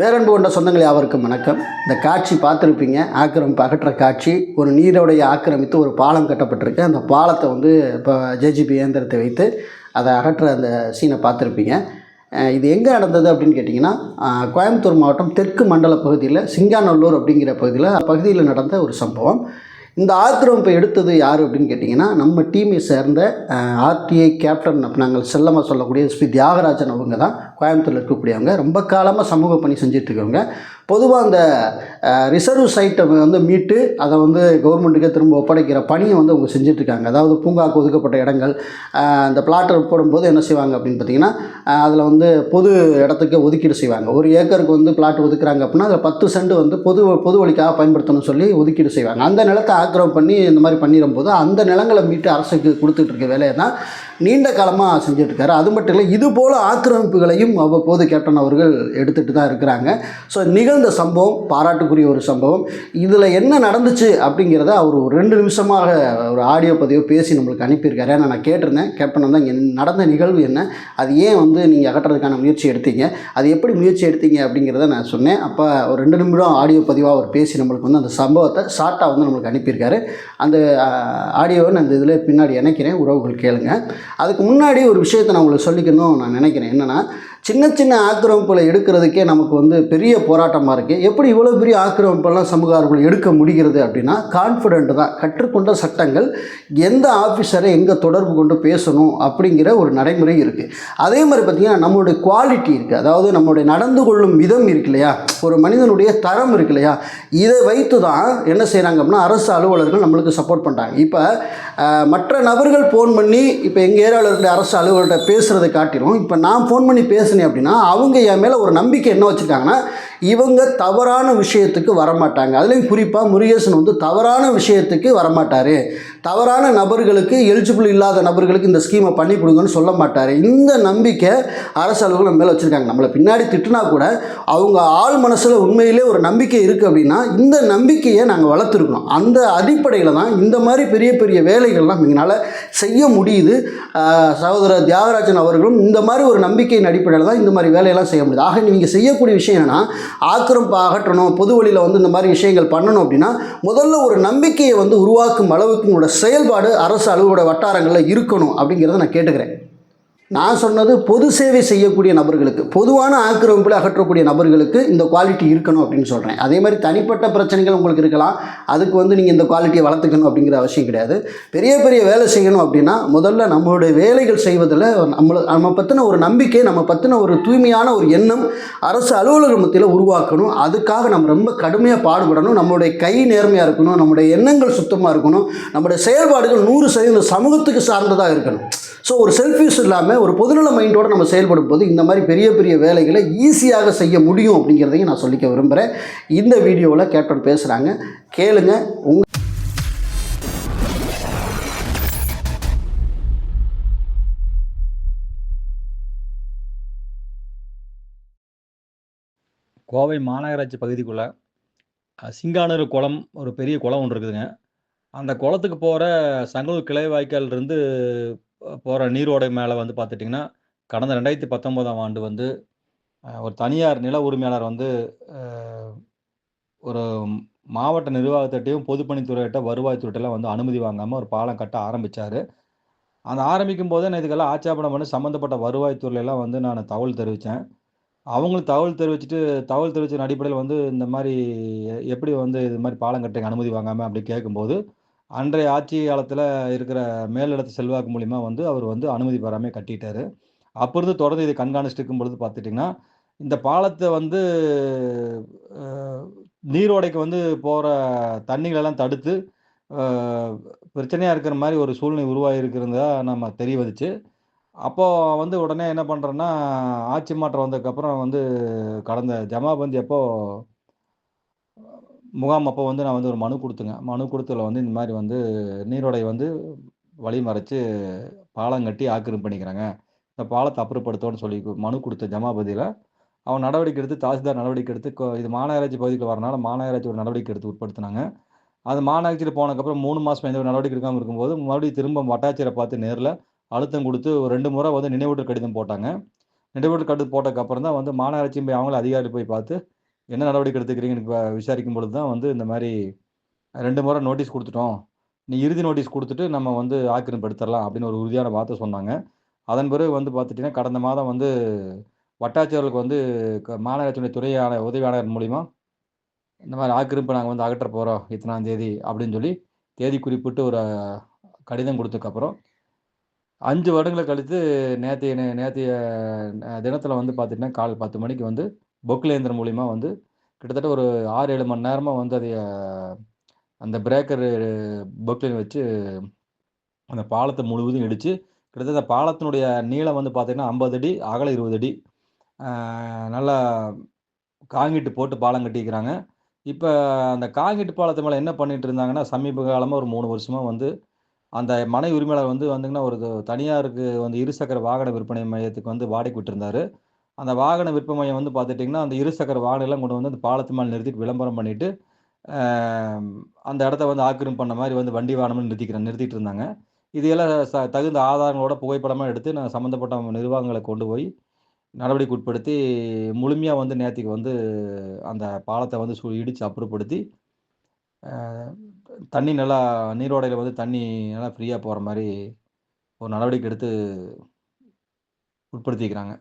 பேரன்பு கொண்ட சொந்தங்கள் யாவருக்கும் வணக்கம். இந்த காட்சி பார்த்துருப்பீங்க. ஆக்கிரமிப்பு அகற்ற காட்சி. ஒரு நீரோடைய ஆக்கிரமித்து ஒரு பாலம் கட்டப்பட்டிருக்கு. அந்த பாலத்தை வந்து இப்போ ஜேஜிபி இயந்திரத்தை வைத்து அதை அகற்ற அந்த சீனை பார்த்துருப்பீங்க. இது எங்கே நடந்தது அப்படின்னு கேட்டிங்கன்னா கோயம்புத்தூர் மாவட்டம் தெற்கு மண்டல பகுதியில் சிங்காநல்லூர் அப்படிங்கிற பகுதியில் பகுதியில் நடந்த ஒரு சம்பவம். இந்த ஆக்கிரமிப்பை எடுத்தது யார் அப்படின்னு கேட்டிங்கன்னா நம்ம டீமை சேர்ந்த ஆர்டிஐ கேப்டன் நாங்கள் செல்லமாக சொல்லக்கூடிய எஸ்பி தியாகராஜன் அவங்க தான் கோயம்புத்தூரில் இருக்கக்கூடியவங்க. ரொம்ப காலமாக சமூக பணி செஞ்சிட்ருக்கவங்க பொதுவாக அந்த ரிசர்வ் சைட்டை வந்து மீட்டு அதை வந்து கவர்மெண்ட்டுக்கே திரும்ப ஒப்படைக்கிற பணியை வந்து அவங்க செஞ்சிட்ருக்காங்க. அதாவது பூங்காக்கு ஒதுக்கப்பட்ட இடங்கள் அந்த பிளாட்டர் போடும்போது என்ன செய்வாங்க அப்படின்னு பார்த்தீங்கன்னா அதில் வந்து பொது இடத்துக்கு ஒதுக்கீடு செய்வாங்க. ஒரு ஏக்கருக்கு வந்து பிளாட் ஒதுக்குறாங்க அப்படின்னா அதில் பத்து சென்ட் வந்து பொது பொது வழிக்காக பயன்படுத்தணும்னு சொல்லி ஒதுக்கீடு செய்வாங்க. அந்த நிலத்தை ஆக்கிரம் பண்ணி இந்த மாதிரி பண்ணிடும்போது அந்த நிலங்களை மீட்டு அரசுக்கு கொடுத்துட்ருக்க வேலையை தான் நீண்ட காலமாக செஞ்சுட்ருக்காரு. அது மட்டும் இல்லை இது போல் ஆக்கிரமிப்புகளையும் அவ்வப்போது கேப்டன் அவர்கள் எடுத்துகிட்டு தான் இருக்கிறாங்க. ஸோ நிகழ்ந்த சம்பவம் பாராட்டுக்குரிய ஒரு சம்பவம். இதில் என்ன நடந்துச்சு அப்படிங்கிறத அவர் ஒரு ரெண்டு நிமிஷமாக ஒரு ஆடியோ பதிவு பேசி நம்மளுக்கு அனுப்பியிருக்காரு. ஏன்னா நான் கேட்டிருந்தேன் கேப்டன் வந்து இங்கே நடந்த நிகழ்வு என்ன? அது ஏன் வந்து நீங்கள் அகற்றுறதுக்கான முயற்சி எடுத்தீங்க? அது எப்படி முயற்சி எடுத்தீங்க? அப்படிங்கிறத நான் சொன்னேன். அப்போ ஒரு ரெண்டு நிமிடம் ஆடியோ பதிவாக அவர் பேசி நம்மளுக்கு வந்து அந்த சம்பவத்தை ஷார்ட்டாக வந்து நம்மளுக்கு அனுப்பியிருக்காரு. அந்த ஆடியோவை நான் இந்த இதில் பின்னாடி இணைக்கிறேன். உறவுகள் கேளுங்கள் அதுக்கு முன்னாடி ஒரு விஷயத்தை நான் உங்களுக்கு சொல்லிக்கணும் நான் நினைக்கிறேன். என்னென்னா சின்ன சின்ன ஆக்கிரமிப்புகளை எடுக்கிறதுக்கே நமக்கு வந்து பெரிய போராட்டமாக இருக்குது எப்படி இவ்வளோ பெரிய ஆக்கிரமிப்பெல்லாம் சமூகர்கள் எடுக்க முடிகிறது அப்படின்னா கான்ஃபிடென்ட் தான். கற்றுக்கொண்ட சட்டங்கள் எந்த ஆஃபீஸரை எங்கே தொடர்பு கொண்டு பேசணும் அப்படிங்கிற ஒரு நடைமுறை இருக்குது அதே மாதிரி பார்த்திங்கன்னா நம்மளுடைய குவாலிட்டி இருக்குது அதாவது நம்மளுடைய நடந்து கொள்ளும் விதம் இருக்கு இல்லையா? ஒரு மனிதனுடைய தரம் இருக்கு இல்லையா? இதை வைத்து தான் என்ன செய்கிறாங்க அப்படின்னா அரசு அலுவலர்கள் நம்மளுக்கு சப்போர்ட் பண்ணுறாங்க இப்போ மற்ற நபர்கள் ஃபோன் பண்ணி இப்போ எங்கள் ஏரியாவில் இருக்கிற அரசு அலுவலர்கிட்ட பேசுகிறத காட்டிலும் இப்போ நான் ஃபோன் பண்ணி பிரச்சனை அப்படின்னா அவங்க என் மேலே ஒரு நம்பிக்கை என்ன வச்சுருக்காங்கன்னா இவங்க தவறான விஷயத்துக்கு வரமாட்டாங்க. அதுலேயும் குறிப்பாக முருகேசன் வந்து தவறான விஷயத்துக்கு வரமாட்டார். தவறான நபர்களுக்கு எலிஜிபிள் இல்லாத நபர்களுக்கு இந்த ஸ்கீமை பண்ணி கொடுங்கன்னு சொல்ல மாட்டார். இந்த நம்பிக்கை அரசு அலுவலர்கள் நம்ம மேலே வச்சுருக்காங்க. நம்மளை பின்னாடி திட்டினா கூட அவங்க ஆள் மனசில் உண்மையிலே ஒரு நம்பிக்கை இருக்குது அப்படின்னா இந்த நம்பிக்கையை நாங்கள் வளர்த்துருக்கணும். அந்த அடிப்படையில் தான் இந்த மாதிரி பெரிய பெரிய வேலைகள்லாம் எங்களால் செய்ய முடியுது. சகோதரர் தியாகராஜன் அவர்களும் இந்த மாதிரி ஒரு நம்பிக்கையின் அடிப்படையில் தான் இந்த மாதிரி வேலையெல்லாம் செய்ய முடியுது. ஆக நீங்கள் செய்யக்கூடிய விஷயம் என்னென்னா ஆக்கிரம் அகற்றணும் பொது வழியில் வந்து இந்த மாதிரி விஷயங்கள் பண்ணணும் அப்படின்னா முதல்ல ஒரு நம்பிக்கையை வந்து உருவாக்கும் அளவுக்கு உங்களோட செயல்பாடு அரசு அலுவலக வட்டாரங்களில் இருக்கணும் அப்படிங்கிறத நான் கேட்டுக்கிறேன். நான் சொன்னது பொது சேவை செய்யக்கூடிய நபர்களுக்கு பொதுவான ஆக்கிரமிப்பில் அகற்றக்கூடிய நபர்களுக்கு இந்த குவாலிட்டி இருக்கணும் அப்படின்னு சொல்கிறேன் அதே மாதிரி தனிப்பட்ட பிரச்சனைகள் உங்களுக்கு இருக்கலாம். அதுக்கு வந்து நீங்கள் இந்த குவாலிட்டியை வளர்த்துக்கணும் அப்படிங்கிற அவசியம் கிடையாது. பெரிய பெரிய வேலை செய்யணும் அப்படின்னா முதல்ல நம்மளுடைய வேலைகள் செய்வதில் நம்மளை நம்ம பற்றின ஒரு நம்பிக்கை நம்ம பற்றின ஒரு தூய்மையான ஒரு எண்ணம் அரசு அலுவலக மத்தியில் உருவாக்கணும். அதுக்காக நம்ம ரொம்ப கடுமையாக பாடுபடணும். நம்மளுடைய கை நேர்மையாக இருக்கணும். நம்முடைய எண்ணங்கள் சுத்தமாக இருக்கணும். நம்முடைய செயல்பாடுகள் நூறு சதவீதம் சமூகத்துக்கு சார்ந்ததாக இருக்கணும். ஸோ ஒரு செல்ஃபிஷ் இல்லாமல் ஒரு பொதுநல மைண்டோடு நம்ம செயல்படும் போது இந்த மாதிரி பெரிய பெரிய வேலைகளை ஈஸியாக செய்ய முடியும் அப்படிங்கிறதையும் நான் சொல்லிக்க விரும்புகிறேன் இந்த வீடியோவில் கேப்டன் பேசுகிறாங்க கேளுங்க. உங்க கோவை மாநகராட்சி பகுதிக்குள்ளே சிங்கானூர் குளம் ஒரு பெரிய குளம் ஒன்று இருக்குதுங்க. அந்த குளத்துக்கு போகிற சங்கலூர் கிளை வாய்க்கால்ருந்து போகிற நீரோடை மேலே வந்து பார்த்துட்டிங்கன்னா கடந்த 2019ஆம் ஆண்டு வந்து ஒரு தனியார் நில உரிமையாளர் வந்து ஒரு மாவட்ட நிர்வாகத்திட்டையும் பொதுப்பணித்துறையிட்ட, வருவாய்த்துறைட்டலாம் வந்து அனுமதி வாங்காமல் ஒரு பாலம் கட்ட ஆரம்பித்தார் அந்த ஆரம்பிக்கும்போதே நான் இதுக்கெல்லாம் ஆட்சேபணம் பண்ணி சம்மந்தப்பட்ட வருவாய்த்துறையிலலாம் வந்து நான் தகவல் தெரிவித்தேன் அவங்களும் தகவல் தெரிவிச்சுட்டு தகவல் தெரிவிச்சதன் அடிப்படையில் வந்து இந்த மாதிரி எ எப்படி வந்து இது மாதிரி பாலம் கட்டுறதுக்கு அனுமதி வாங்காமல் அப்படி கேட்கும்போது, அன்றைய ஆட்சி காலத்தில் இருக்கிற மேலிடத்து செல்வாக்கு மூலிமா வந்து அவர் வந்து அனுமதி பெறாமல் கட்டிட்டார் அப்பொழுது தொடர்ந்து இதை கண்காணிச்சுட்டு இருக்கும்பொழுது பார்த்துட்டிங்கன்னா இந்த பாலத்தை வந்து நீரோடைக்கு வந்து போகிற தண்ணிகளெல்லாம் தடுத்து பிரச்சனையாக இருக்கிற மாதிரி ஒரு சூழ்நிலை உருவாகிருக்கிறதா நம்ம தெரிய வந்துச்சு. அப்போது வந்து உடனே என்ன பண்ணுறேன்னா ஆட்சி மாற்றம் வந்ததுக்கப்புறம் வந்து கடந்த ஜமாபந்தி எப்போது முகாம் அப்போ வந்து நான் வந்து ஒரு மனு கொடுத்துங்க மனு கொடுத்ததில் வந்து இந்த மாதிரி வந்து நீரோடை வந்து வழி மறைச்சு பாலம் கட்டி ஆக்கிரமி பண்ணிக்கிறாங்க. இந்த பாலத்தை அப்புறப்படுத்தோன்னு சொல்லி மனு கொடுத்த ஜமாபதியில் அவன் நடவடிக்கை எடுத்து தாசில்தார் நடவடிக்கை எடுத்து இது மாநகராட்சி பகுதிக்கு வரனால மாநகராட்சி ஒரு நடவடிக்கை எடுத்து உட்படுத்துனாங்க. அது மாநகராட்சியில் போனதுக்கப்புறம் மூணு மாதம் எந்த ஒரு நடவடிக்கை எடுக்காம இருக்கும்போது, மறுபடியும் திரும்ப வட்டாட்சியரை பார்த்து நேரில் அழுத்தம் கொடுத்து ஒரு ரெண்டு முறை வந்து நினைவூட்டல் கடிதம் போட்டாங்க. நினைவூட்டல் கடிதம் போட்டதுக்கப்புறம் தான் வந்து மாநகராட்சியும் போய் அவங்களும் அதிகாரி போய் பார்த்து என்ன நடவடிக்கை எடுத்துக்கிறீங்கன்னு விசாரிக்கும் பொழுது தான் வந்து இந்த மாதிரி ரெண்டு முறை நோட்டீஸ் கொடுத்துட்டோம். நீ இறுதி நோட்டீஸ் கொடுத்துட்டு நம்ம வந்து ஆக்கிரமிப்பு எடுத்துடலாம் அப்படின்னு ஒரு உறுதியான வார்த்தை சொன்னாங்க. அதன் பிறகு வந்து பார்த்துட்டிங்கன்னா கடந்த மாதம் வந்து வட்டாட்சியர்களுக்கு வந்து க- மாநகராட்சியுடைய துறையான உதவியாளர் மூலிமா இந்த மாதிரி ஆக்கிரமிப்பு நாங்கள் வந்து அகற்ற போகிறோம் இத்தனாம் தேதி அப்படின்னு சொல்லி தேதி குறிப்பிட்டு ஒரு கடிதம் கொடுத்ததுக்கப்புறம் அஞ்சு வருடங்களை கழித்து நேற்றைய நேற்றைய தினத்தில் வந்து பார்த்திங்கன்னா கால் பத்து மணிக்கு வந்து பொக்லேந்திரன் மூலிமா வந்து கிட்டத்தட்ட ஒரு ஆறு ஏழு மணி நேரமாக வந்து அதை அந்த பிரேக்கர் பொக்லைன் வச்சு அந்த பாலத்தை முழுவதும் இடித்து கிட்டத்தட்ட அந்த பாலத்தினுடைய நீளம் வந்து பார்த்திங்கன்னா ஐம்பது அடி அகல இருபது அடி. நல்லா காங்கிட்டு போட்டு பாலம் கட்டிக்கிறாங்க இப்போ அந்த காங்கிட்டு பாலத்து மேலே என்ன பண்ணிட்டு இருந்தாங்கன்னா சமீப காலமாக ஒரு மூணு வருஷமாக வந்து அந்த மனை உரிமையாளர் வந்து வந்துங்கன்னா ஒரு தனியாருக்கு வந்து இருசக்கர வாகன விற்பனை மையத்துக்கு வந்து வாடகை விட்டுருந்தாரு. அந்த வாகன விற்ப மையம் வந்து பார்த்துட்டிங்கன்னா அந்த இருசக்கர வாகனம்லாம் கொண்டு வந்து அந்த பாலத்து மேலே நிறுத்திட்டு விளம்பரம் பண்ணிட்டு அந்த இடத்த வந்து ஆக்கிரமிப்பு பண்ண மாதிரி வந்து வண்டி வாகனம் நிறுத்திக்கிறேன் நிறுத்திட்டு இருந்தாங்க. இதையெல்லாம் ச தகுந்த ஆதாரங்களோட புகைப்படமாக எடுத்து நான் சம்மந்தப்பட்ட நிர்வாகங்களை கொண்டு போய் நடவடிக்கை உட்படுத்தி முழுமையாக வந்து நேற்றுக்கு வந்து அந்த பாலத்தை வந்து சு இடித்து அப்புறப்படுத்தி தண்ணி நல்லா நீரோடையில் வந்து தண்ணி நல்லா ஃப்ரீயாக போகிற மாதிரி ஒரு நடவடிக்கை எடுத்து உட்படுத்திக்கிறாங்க.